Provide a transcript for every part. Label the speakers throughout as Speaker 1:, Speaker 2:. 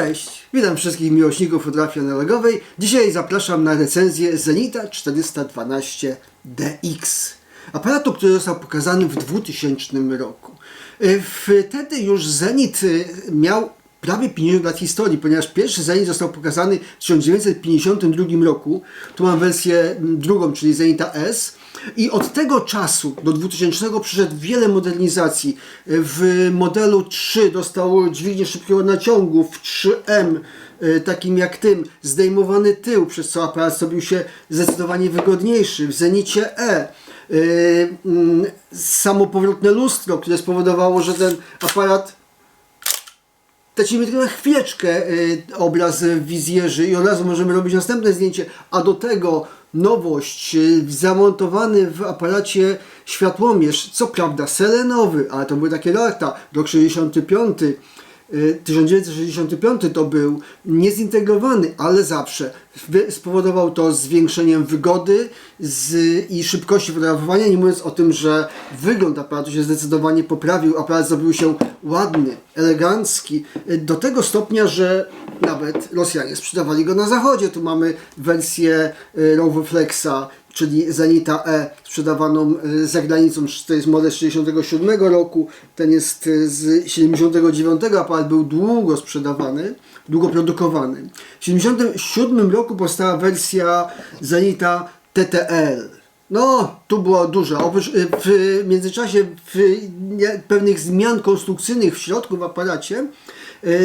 Speaker 1: Cześć, witam wszystkich miłośników fotografii analogowej. Dzisiaj zapraszam na recenzję Zenita 412DX. Aparatu, który został pokazany w 2000 roku. Y, Wtedy już Zenit y, miał prawie 50 lat historii, ponieważ pierwszy Zenit został pokazany w 1952 roku. Tu mam wersję drugą, czyli Zenita S. I od tego czasu do 2000 przyszedł wiele modernizacji. W modelu 3 dostał dźwignię szybkiego naciągu, w 3M y, takim jak tym, zdejmowany tył, przez co aparat zrobił się zdecydowanie wygodniejszy. W Zenicie E y, mm, samopowrotne lustro, które spowodowało, że ten aparat tracimy tylko na chwileczkę y, obraz w wizjerzy i od razu możemy robić następne zdjęcie, a do tego nowość, y, zamontowany w aparacie światłomierz, co prawda selenowy, ale to były takie lata, rok 65, y, 1965 to był niezintegrowany, ale zawsze spowodował to zwiększeniem wygody z, i szybkości fotografowania, nie mówiąc o tym, że wygląd aparatu się zdecydowanie poprawił, aparat zrobił się ładny, elegancki, y, do tego stopnia, że nawet Rosjanie sprzedawali go na zachodzie. Tu mamy wersję y, Rowe Flexa, czyli Zenita E sprzedawaną y, za granicą, to jest model z 67 roku, ten jest y, z 79, aparat był długo sprzedawany, długo produkowany. W 77 roku powstała wersja Zenita TTL. No, tu było dużo. Oprócz w międzyczasie w, pewnych zmian konstrukcyjnych w środku w aparacie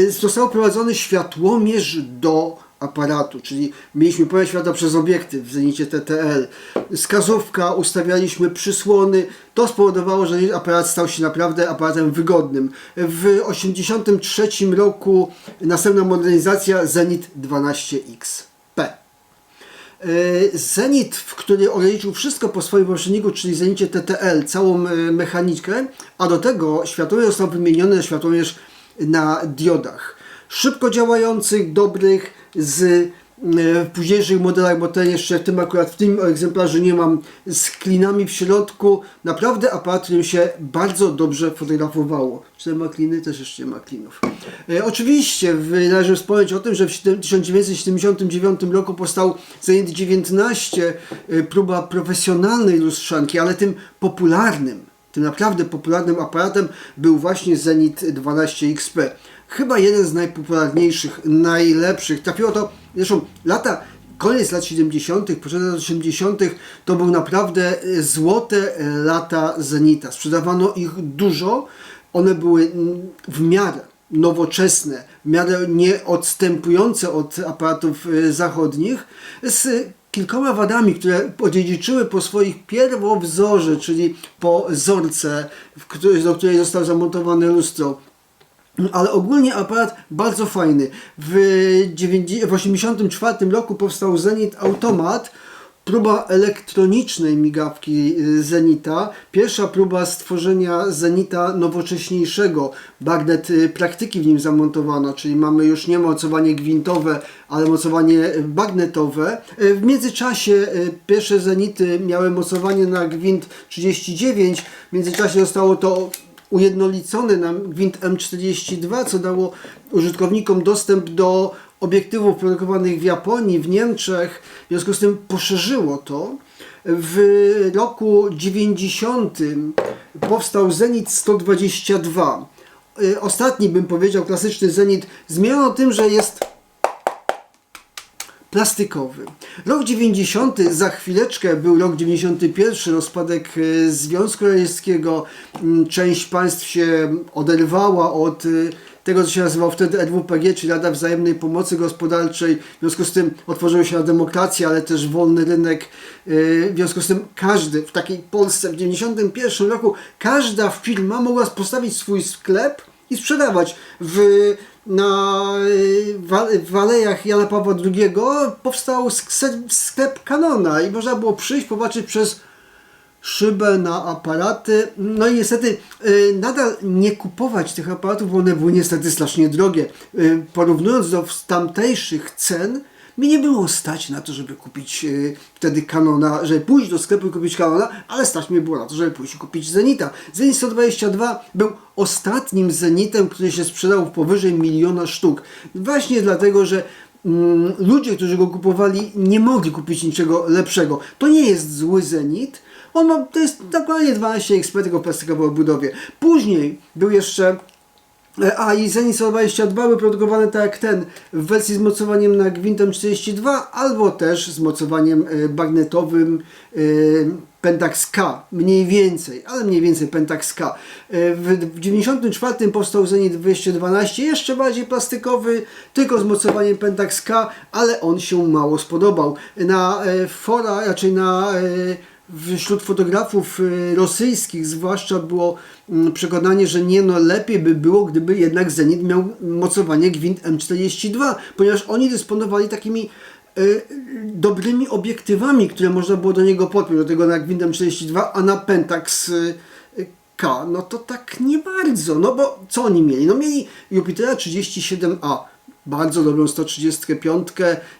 Speaker 1: został wprowadzony światłomierz do aparatu, czyli mieliśmy pole światła przez obiektyw w Zenicie TTL. Skazówka, ustawialiśmy przysłony. To spowodowało, że aparat stał się naprawdę aparatem wygodnym. W 1983 roku następna modernizacja Zenit 12XP. E, Zenit, w który ograniczył wszystko po swoim poprzedniku, czyli Zenicie TTL, całą e, mechanikę, a do tego światłomierz został wymieniony na światłomierz na diodach. Szybko działających, dobrych, z e, w późniejszych modelach, bo ten jeszcze w tym akurat w tym egzemplarzu nie mam, z klinami w środku. Naprawdę którym się bardzo dobrze fotografowało. Czy ma kliny? Też jeszcze nie ma klinów. E, oczywiście należy wspomnieć o tym, że w siedem- 1979 roku powstał Zenit 19, e, próba profesjonalnej lustrzanki, ale tym popularnym, tym naprawdę popularnym aparatem był właśnie Zenit 12XP. Chyba jeden z najpopularniejszych, najlepszych. Trafiło to, zresztą lata, koniec lat 70., początek lat 80., to był naprawdę e, złote lata Zenita. Sprzedawano ich dużo, one były w miarę nowoczesne, w miarę nieodstępujące od aparatów e, zachodnich, z kilkoma wadami, które odziedziczyły po swoich pierwowzorze, czyli po zorce, której, do której zostało zamontowane lustro. Ale ogólnie aparat bardzo fajny. W 1984 roku powstał Zenit Automat, próba elektronicznej migawki y, Zenita. Pierwsza próba stworzenia Zenita nowocześniejszego. Bagnet y, praktyki w nim zamontowano, czyli mamy już nie mocowanie gwintowe, ale mocowanie bagnetowe. Y, W międzyczasie pierwsze Zenity miały mocowanie na gwint 39. W międzyczasie zostało to ujednolicony na gwint M42, co dało użytkownikom dostęp do obiektywów produkowanych w Japonii, w Niemczech. W związku z tym poszerzyło to. W roku 90 powstał Zenit 122. Y, Ostatni bym powiedział, klasyczny Zenit, zmieniono tym, że jest plastikowy. Rok 90, za chwileczkę był rok 91, rozpadek e, Związku Radzieckiego. Mm, Część państw się oderwała od e, tego, co się nazywało wtedy RWPG, czyli Rada Wzajemnej Pomocy Gospodarczej. W związku z tym otworzyły się na demokrację, ale też wolny rynek. E, W związku z tym każdy w takiej Polsce w 91 roku, każda firma mogła postawić swój sklep i sprzedawać. W, na y, w alejach Jana Pawła II powstał sk- sklep Canona i można było przyjść, popatrzeć przez szybę na aparaty. No i niestety y, nadal nie kupować tych aparatów, bo one były niestety strasznie drogie. Y, porównując do tamtejszych cen, Mi nie było stać na to, żeby kupić y, wtedy Canona, żeby pójść do sklepu i kupić Canona, ale stać mi było na to, żeby pójść i kupić Zenita. Zenit 122 był ostatnim Zenitem, który się sprzedał w powyżej miliona sztuk. Właśnie dlatego, że mm, ludzie, którzy go kupowali, nie mogli kupić niczego lepszego. To nie jest zły Zenit. On ma, to jest dokładnie 12 XP tylko w plastikowej obudowie. Później był jeszcze E, A i Zenit 122 były produkowane tak jak ten w wersji z mocowaniem na gwintem 42 albo też z mocowaniem e, bagnetowym e, Pentax K, mniej więcej, ale mniej więcej Pentax K. W 94 powstał Zenit 212, jeszcze bardziej plastikowy, tylko z mocowaniem Pentax K, ale on się mało spodobał. Na fora, raczej na wśród fotografów y, rosyjskich zwłaszcza było mm, przekonanie, że nie no lepiej by było, gdyby jednak Zenit miał mocowanie gwint M42, ponieważ oni dysponowali takimi y, dobrymi obiektywami, które można było do niego podpiąć, do tego na gwint M42, a na Pentax y, K, no to tak nie bardzo, no bo co oni mieli? No mieli Jupitera 37A, bardzo dobrą 135.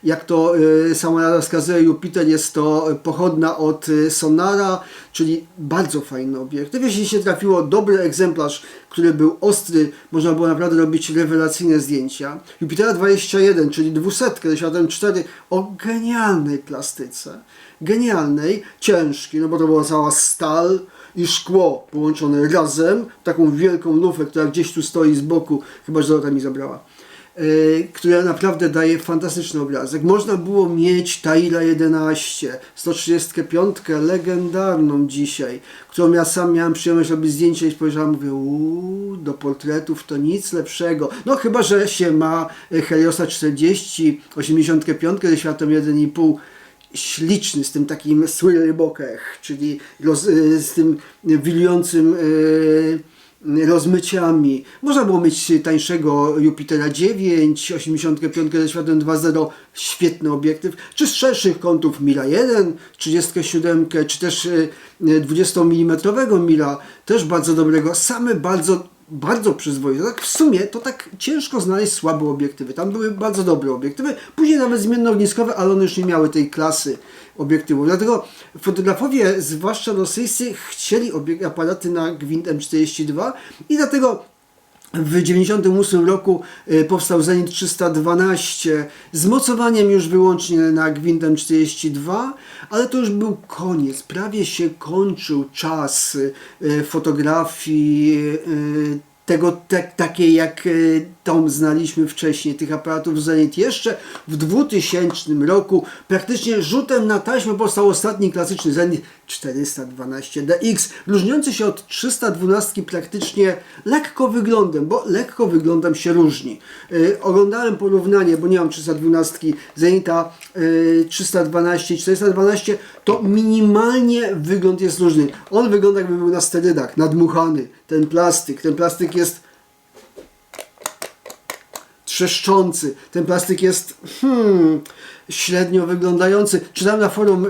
Speaker 1: Jak to y, sama nazwa wskazuje, Jupiter jest to pochodna od y, Sonara, czyli bardzo fajny obiektyw. Jeśli się trafiło dobry egzemplarz, który był ostry, można było naprawdę robić rewelacyjne zdjęcia. Jupitera 21, czyli 200 ze światem 4 o genialnej plastyce. Genialnej, ciężki, no bo to była cała stal, i szkło połączone razem, taką wielką lufę, która gdzieś tu stoi z boku, chyba że Dorota mi zabrała, która naprawdę daje fantastyczny obrazek. Można było mieć Taira 11, 135, legendarną dzisiaj, którą ja sam miałem przyjemność robić zdjęcie i spojrzałem, mówię, uuu, do portretów to nic lepszego. No chyba, że się ma Heliosa 40, 85 ze światem 1,5 śliczny, z tym takim swirlbokech, czyli roz, y, z tym wilującym y, rozmyciami. Można było mieć tańszego Jupitera 9, 85 ze światłem 2.0, świetny obiektyw, czy z szerszych kątów Mira 1, 37, czy też y, 20 mm Mira, też bardzo dobrego, same bardzo bardzo przyzwoite. Tak w sumie to tak ciężko znaleźć słabe obiektywy. Tam były bardzo dobre obiektywy. Później nawet zmiennoogniskowe, ale one już nie miały tej klasy obiektywów. Dlatego fotografowie, zwłaszcza rosyjscy, chcieli aparaty na gwint M42 i dlatego w 1998 roku y, powstał Zenit 312 z mocowaniem już wyłącznie na gwintem 42, ale to już był koniec. Prawie się kończył czas y, fotografii y, tego te, takiej jak tą znaliśmy wcześniej, tych aparatów Zenit. Jeszcze w 2000 roku praktycznie rzutem na taśmę powstał ostatni klasyczny Zenit 412DX, różniący się od 312 praktycznie lekko wyglądem, bo lekko wyglądem się różni. Yy, oglądałem porównanie, bo nie mam 312 Zenita yy, 312 i 412, to minimalnie wygląd jest różny. On wygląda jakby był na sterydach, nadmuchany, ten plastyk. Ten plastyk jest trzeszczący. Ten plastyk jest hmm, średnio wyglądający. Czytałem na forum y,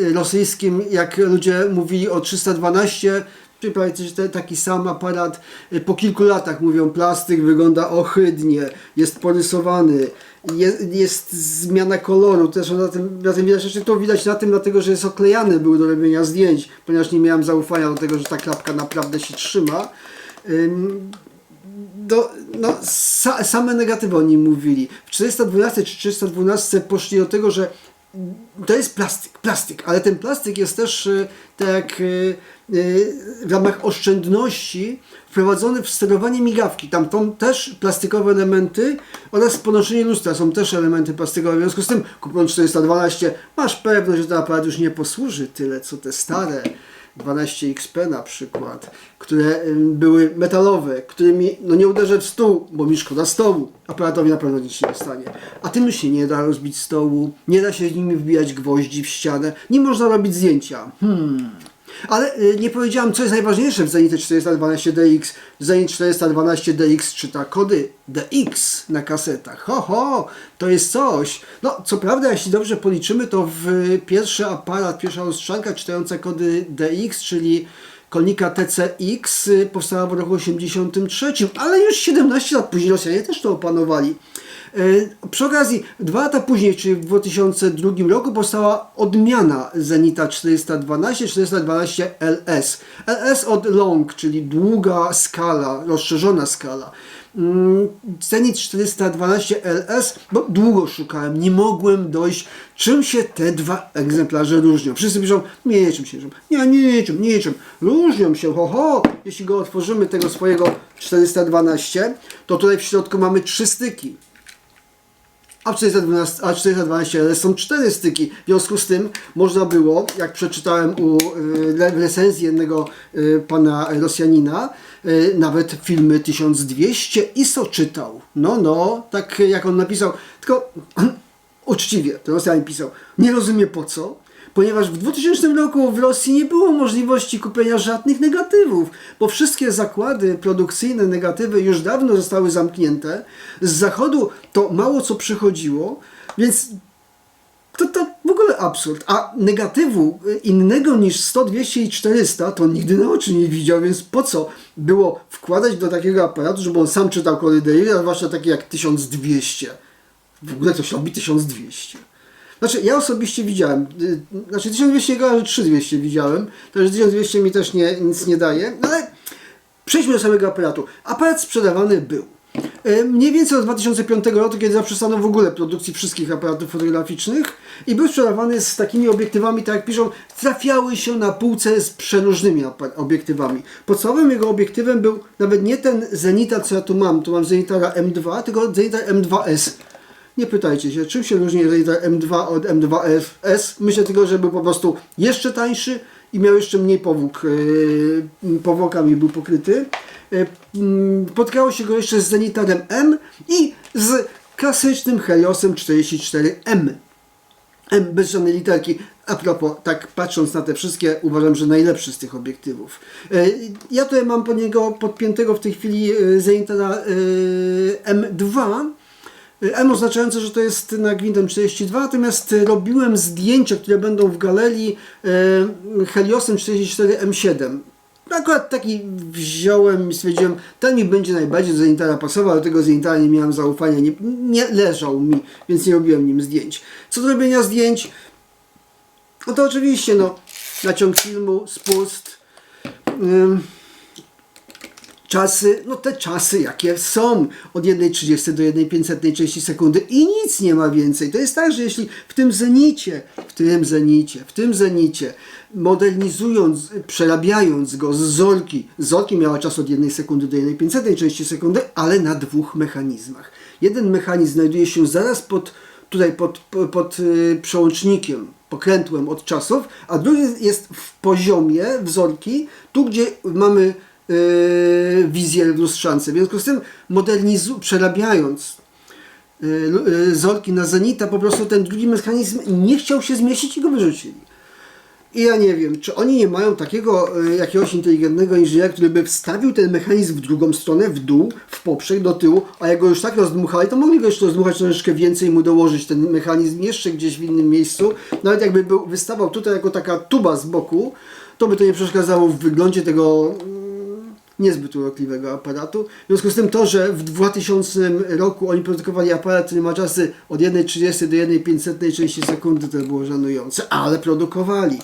Speaker 1: y, rosyjskim, jak ludzie mówili o 312, czyli te- taki sam aparat y, po kilku latach mówią, plastyk wygląda ohydnie, jest porysowany. Jest, jest zmiana koloru, też na tym, na tym widać, to widać na tym, dlatego że jest oklejany był do robienia zdjęć, ponieważ nie miałem zaufania do tego, że ta klapka naprawdę się trzyma. Ym, do, no, sa, same negatywy o nim mówili. W 412 czy 312 poszli do tego, że to jest plastyk, plastyk, ale ten plastyk jest też e, tak e, e, w ramach oszczędności wprowadzony w sterowanie migawki. Tam są też plastikowe elementy oraz ponoszenie lustra są też elementy plastikowe. W związku z tym kupując 412 masz pewność, że ten aparat już nie posłuży tyle co te stare. 12XP na przykład, które były metalowe, którymi no nie uderzę w stół, bo mi szkoda stołu. Aparatowi na pewno nic się nie stanie. A tym się nie da rozbić stołu, nie da się z nimi wbijać gwoździ w ścianę, nie można robić zdjęcia. Hmm. Ale y, nie powiedziałam, co jest najważniejsze w Zenicie 412DX. Zenit 412DX czyta kody DX na kasetach. Ho, ho, to jest coś. No, co prawda, jeśli dobrze policzymy, to w pierwszy aparat, pierwsza lustrzanka czytająca kody DX, czyli kolnika TCX powstała w roku 83, ale już 17 lat później Rosjanie też to opanowali. E, Przy okazji, dwa lata później, czyli w 2002 roku, powstała odmiana Zenita 412, 412 LS. LS od long, czyli długa skala, rozszerzona skala. Mm, Zenit 412 LS, bo długo szukałem, nie mogłem dojść, czym się te dwa egzemplarze różnią. Wszyscy piszą, niczym się różnią. Nie, niczym, niczym. Różnią się, ho, ho. Jeśli go otworzymy, tego swojego 412, to tutaj w środku mamy trzy styki. A w 412, a 412 LS są cztery styki. W związku z tym można było, jak przeczytałem u, y, w recenzji jednego y, pana Rosjanina, y, nawet filmy 1200 ISO czytał. No, no, tak jak on napisał. Tylko uczciwie, ten Rosjanin pisał, nie rozumie po co, ponieważ w 2000 roku w Rosji nie było możliwości kupienia żadnych negatywów, bo wszystkie zakłady produkcyjne negatywy już dawno zostały zamknięte. Z zachodu to mało co przychodziło, więc to, to w ogóle absurd. A negatywu y, innego niż 100, 200 i 400 to nigdy na oczy nie widział, więc po co było wkładać do takiego aparatu, żeby on sam czytał kolory, a zwłaszcza takie jak 1200. W ogóle coś robi 1200. Znaczy, ja osobiście widziałem, y, znaczy 1200 chyba, że 3200 widziałem, także 1200 mi też nie, nic nie daje, no ale przejdźmy do samego aparatu. Aparat sprzedawany był. Y, Mniej więcej od 2005 roku, kiedy zaprzestano w ogóle produkcji wszystkich aparatów fotograficznych i był sprzedawany z takimi obiektywami, tak jak piszą, trafiały się na półce z przeróżnymi obiektywami. Podstawowym jego obiektywem był nawet nie ten Zenita, co ja tu mam, tu mam Zenitara M2, tylko Zenitar M2S. Nie pytajcie się, czym się różni Zenita M2 od M2S. Myślę tylko, że był po prostu jeszcze tańszy i miał jeszcze mniej powłók. Yy, powłokami był pokryty. Spotkało się go jeszcze z Zenitarem M i z klasycznym Heliosem 44M. M bez żadnej literki. A propos, tak patrząc na te wszystkie, uważam, że najlepszy z tych obiektywów. E, Ja tutaj mam po niego podpiętego w tej chwili e, Zenitara e, M2. M oznaczające, że to jest na Gwintem 42, natomiast e, robiłem zdjęcia, które będą w galerii e, Heliosem 44 M7. Akurat taki wziąłem i stwierdziłem, ten mi będzie najbardziej do Zenitara pasował, ale tego Zenitara nie miałem zaufania, nie, nie leżał mi, więc nie robiłem nim zdjęć. Co do robienia zdjęć, no to oczywiście, no, naciąg filmu, spust, ym, czasy, no te czasy jakie są, od 1,30 do 1,500 części sekundy i nic nie ma więcej. To jest tak, że jeśli w tym zenicie, w tym zenicie, w tym zenicie, modernizując, przerabiając go z zorki, zorki miała czas od 1 sekundy do 1,500 części sekundy, ale na dwóch mechanizmach. Jeden mechanizm znajduje się zaraz pod, tutaj pod, pod, pod y, przełącznikiem, pokrętłem od czasów, a drugi jest w poziomie wzorki, tu gdzie mamy wizję w lustrzance. W związku z tym modernizu- przerabiając yy, yy, zorki na Zenita, po prostu ten drugi mechanizm nie chciał się zmieścić i go wyrzucili. I ja nie wiem, czy oni nie mają takiego jakiegoś inteligentnego inżyniera, który by wstawił ten mechanizm w drugą stronę, w dół, w poprzek, do tyłu, a jak go już tak rozdmuchali, to mogli go jeszcze rozdmuchać troszeczkę więcej i mu dołożyć ten mechanizm jeszcze gdzieś w innym miejscu. Nawet jakby był, wystawał tutaj jako taka tuba z boku, to by to nie przeszkadzało w wyglądzie tego niezbyt urokliwego aparatu. W związku z tym to, że w 2000 roku oni produkowali aparat, który ma czasy od 1,30 do 1,500 części sekundy, to było żenujące, ale produkowali.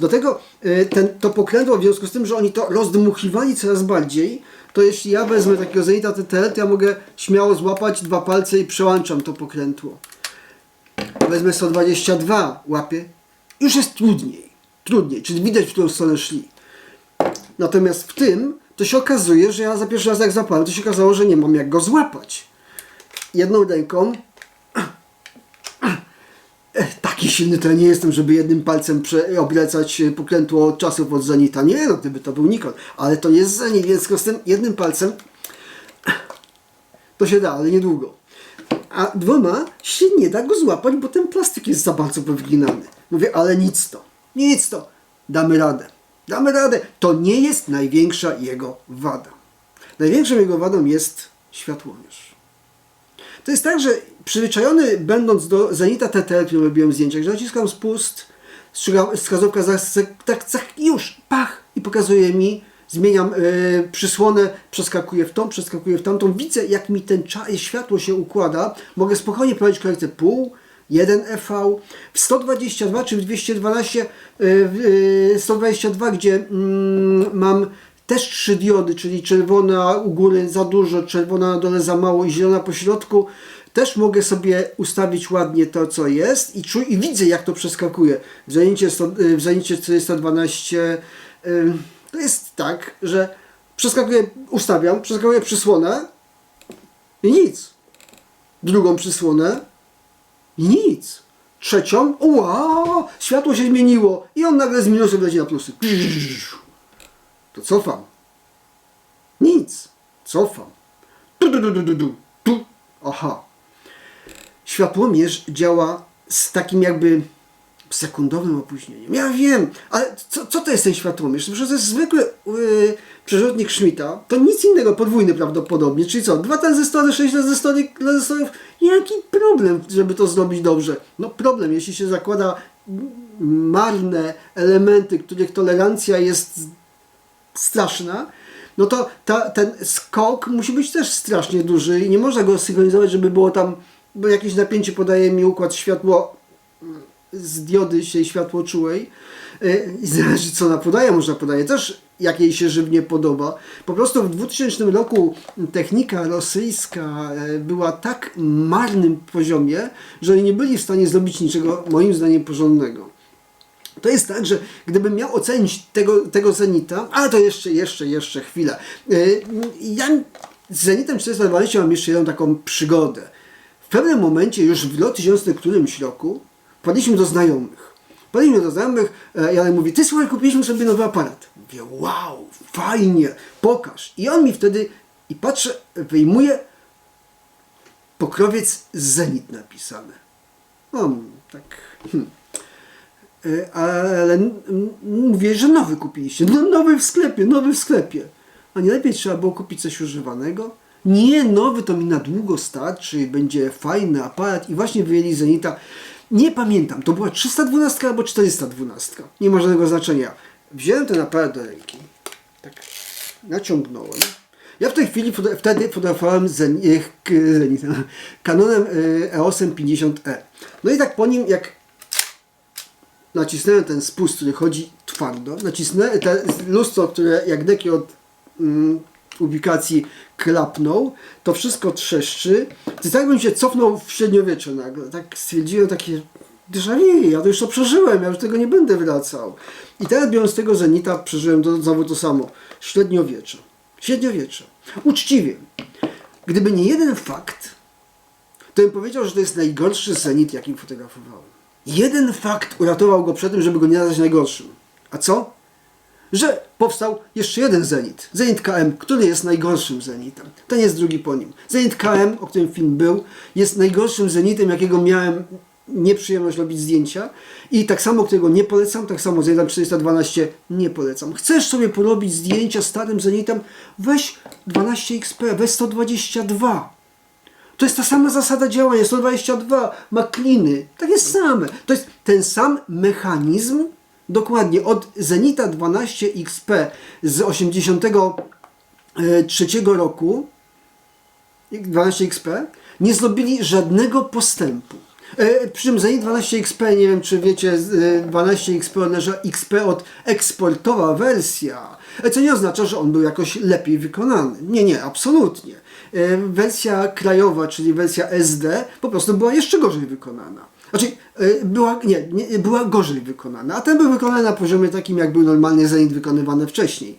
Speaker 1: Do tego y, ten, to pokrętło, w związku z tym, że oni to rozdmuchiwali coraz bardziej, to jeśli ja wezmę takiego Zenita TTL, to ja mogę śmiało złapać dwa palce i przełączam to pokrętło. Wezmę 122, łapię, już jest trudniej. Trudniej, czyli widać, w którą stronę szli. Natomiast w tym to się okazuje, że ja za pierwszy raz jak złapałem, to się okazało, że nie mam jak go złapać. Jedną ręką taki silny to ja nie jestem, żeby jednym palcem obracać e, pokrętło od czasów od Zenita. Nie no, gdyby to był Nikon. Ale to jest Zenit, więc z tym jednym palcem to się da, ale niedługo. A dwoma się nie da go złapać, bo ten plastik jest za bardzo powginany. Mówię, ale nic to, nic to. Damy radę. Damy radę. To nie jest największa jego wada. Największą jego wadą jest światłomierz. To jest tak, że przyzwyczajony będąc do Zenita TTL, którym robiłem zdjęcia, że naciskam spust, wskazówka za, tak, za, już, pach i pokazuje mi zmieniam y, przysłonę, przeskakuję w tą, przeskakuję w tamtą, widzę jak mi ten cza- światło się układa, mogę spokojnie prowadzić korektę pół, 1 EV, w 122 czy w 212, y, y, 122, gdzie mm, mam też trzy diody, czyli czerwona u góry za dużo, czerwona na dole za mało i zielona po środku, też mogę sobie ustawić ładnie to, co jest i, czu, i widzę, jak to przeskakuje. W zajęcie, 100, y, w zajęcie 412 y, to jest tak, że przeskakuję, ustawiam, przeskakuję przysłonę i nic. Drugą przysłonę nic. Trzecią, wow, światło się zmieniło i on nagle z minusów leci na plusy. To cofam. Nic. Cofam. Tu, tu, tu, tu, tu, tu. Aha. Światłomierz działa z takim jakby sekundowym opóźnieniem. Ja wiem, ale co, co to jest ten światłomierz? To jest zwykły yy, przerzutnik Schmidta. To nic innego, podwójny prawdopodobnie. Czyli co? Dwa tranzystory, sześć tranzystory, tranzystorów. Jaki problem, żeby to zrobić dobrze? No problem, jeśli się zakłada marne elementy, których tolerancja jest straszna, no to ta, ten skok musi być też strasznie duży i nie można go synchronizować, żeby było tam, bo jakieś napięcie podaje mi układ światło z diody się światło czułej Yy, i zależy co ona podaje, można podaje też jak jej się żywnie podoba. Po prostu w 2000 roku technika rosyjska e, była tak marnym poziomie, że oni nie byli w stanie zrobić niczego moim zdaniem porządnego. To jest tak, że gdybym miał ocenić tego, tego Zenita, ale to jeszcze, jeszcze, jeszcze chwilę. Yy, Ja z Zenitem 420 mam jeszcze jedną taką przygodę. W pewnym momencie, już w 2000 którymś roku, wpadliśmy do znajomych. Wpadliśmy do znajomych, e, Janek mówi, ty słuchaj, kupiliśmy sobie nowy aparat. Mówię, wow, fajnie, pokaż. I on mi wtedy, i patrzę, wyjmuje pokrowiec Zenit napisane. No, tak, hmm. E, ale mówię, że nowy kupiliście. No nowy w sklepie, nowy w sklepie. A nie lepiej trzeba było kupić coś używanego? Nie, nowy to mi na długo starczy, będzie fajny aparat i właśnie wyjęli Zenita. Nie pamiętam, to była 312 albo 412. Nie ma żadnego znaczenia. Wziąłem ten aparat do ręki. Tak naciągnąłem. Ja w tej chwili wtedy fotografowałem Zen, e, k- Zenit, Canonem e, EOS-em 50E. No i tak po nim, jak nacisnąłem ten spust, który chodzi twardo, nacisnąłem te lustro, które jak deki od mm, ubikacji klapnął, to wszystko trzeszczy. To tak bym się cofnął w średniowiecze nagle. Tak stwierdziłem takie déjà ja to już to przeżyłem, ja już tego nie będę wracał. I teraz biorąc tego Zenita, przeżyłem to, znowu to samo. Średniowiecze. Średniowiecze. Uczciwie. Gdyby nie jeden fakt, to bym powiedział, że to jest najgorszy Zenit, jakim fotografowałem. Jeden fakt uratował go przed tym, żeby go nie nazwać najgorszym. A co? Że powstał jeszcze jeden Zenit. Zenit KM, który jest najgorszym Zenitem. Ten jest drugi po nim. Zenit KM, o którym film był, jest najgorszym Zenitem, jakiego miałem nieprzyjemność robić zdjęcia. I tak samo, którego nie polecam, tak samo Zenitem 412 nie polecam. Chcesz sobie porobić zdjęcia starym Zenitem? Weź 12XP, weź 122. To jest ta sama zasada działania. 122 ma kliny. Takie same. To jest ten sam mechanizm, dokładnie od Zenita 12 XP z 83 roku, 12 XP, nie zrobili żadnego postępu. E, przy czym Zenit 12 XP, nie wiem czy wiecie, z, e, 12 XP odleża XP od eksportowa wersja, e, co nie oznacza, że on był jakoś lepiej wykonany. Nie, nie, absolutnie. E, wersja krajowa, czyli wersja SD, po prostu była jeszcze gorzej wykonana. Znaczy, e, była, nie, nie, była gorzej wykonana, a ten był wykonany na poziomie takim, jak był normalnie Zenit wykonywany wcześniej.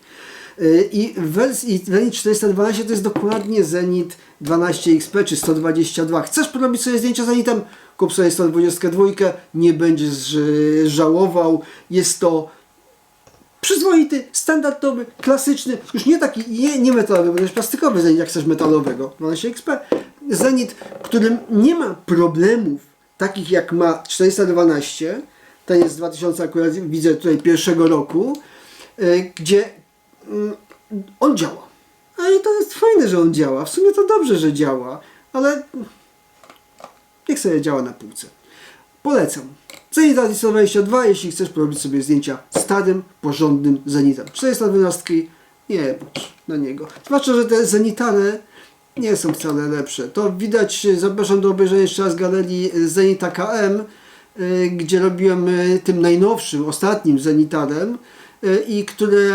Speaker 1: Y, I wersji Zenit 412 to jest dokładnie Zenit 12 XP czy 122. Chcesz porobić sobie zdjęcia Zenitem? Kup sobie 122, nie będziesz y, żałował. Jest to przyzwoity, standardowy, klasyczny, już nie taki, nie, nie metalowy, bo jest plastikowy Zenit, jak chcesz metalowego, 12 XP. Zenit, którym nie ma problemów takich jak ma 412, ten jest z 2000 akurat widzę tutaj pierwszego roku, y, gdzie mm, on działa. A i to jest fajne, że on działa. W sumie to dobrze, że działa, ale niech sobie działa na półce. Polecam. Zenit 122, jeśli chcesz porobić sobie zdjęcia starym, porządnym Zenitem. 412 nie patrz na niego. Zwłaszcza, że te zenitane nie są wcale lepsze. To widać, zapraszam do obejrzenia jeszcze raz galerii Zenita KM, y, gdzie robiłem y, tym najnowszym, ostatnim zenitanem y, i które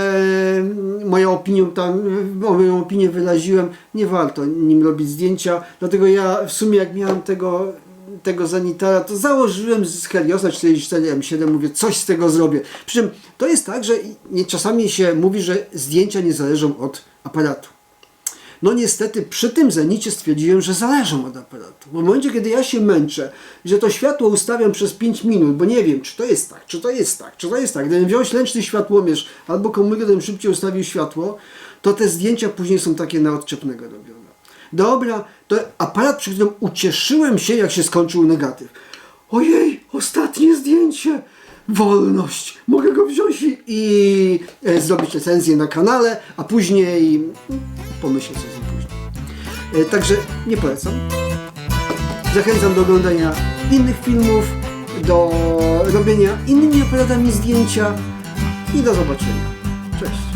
Speaker 1: moją opinią tam, moją opinię wyraziłem, nie warto nim robić zdjęcia, dlatego ja w sumie jak miałem tego tego Zanitara, to założyłem z Heliosa 44 M7, mówię, coś z tego zrobię. Przy czym to jest tak, że czasami się mówi, że zdjęcia nie zależą od aparatu. No niestety przy tym Zenicie stwierdziłem, że zależą od aparatu. W momencie, kiedy ja się męczę, że to światło ustawiam przez 5 minut, bo nie wiem, czy to jest tak, czy to jest tak, czy to jest tak. Gdybym wziął ślęczny światłomierz albo komórkę, gdybym szybciej ustawił światło, to te zdjęcia później są takie na odczepnego robione. Dobra, to aparat, przy którym ucieszyłem się, jak się skończył negatyw. Ojej, ostatnie zdjęcie! Wolność! Mogę go wziąć i, i e, zrobić recenzję na kanale, a później pomyślę co z nim później. E, także nie polecam. Zachęcam do oglądania innych filmów, do robienia innymi aparatami zdjęcia i do zobaczenia. Cześć!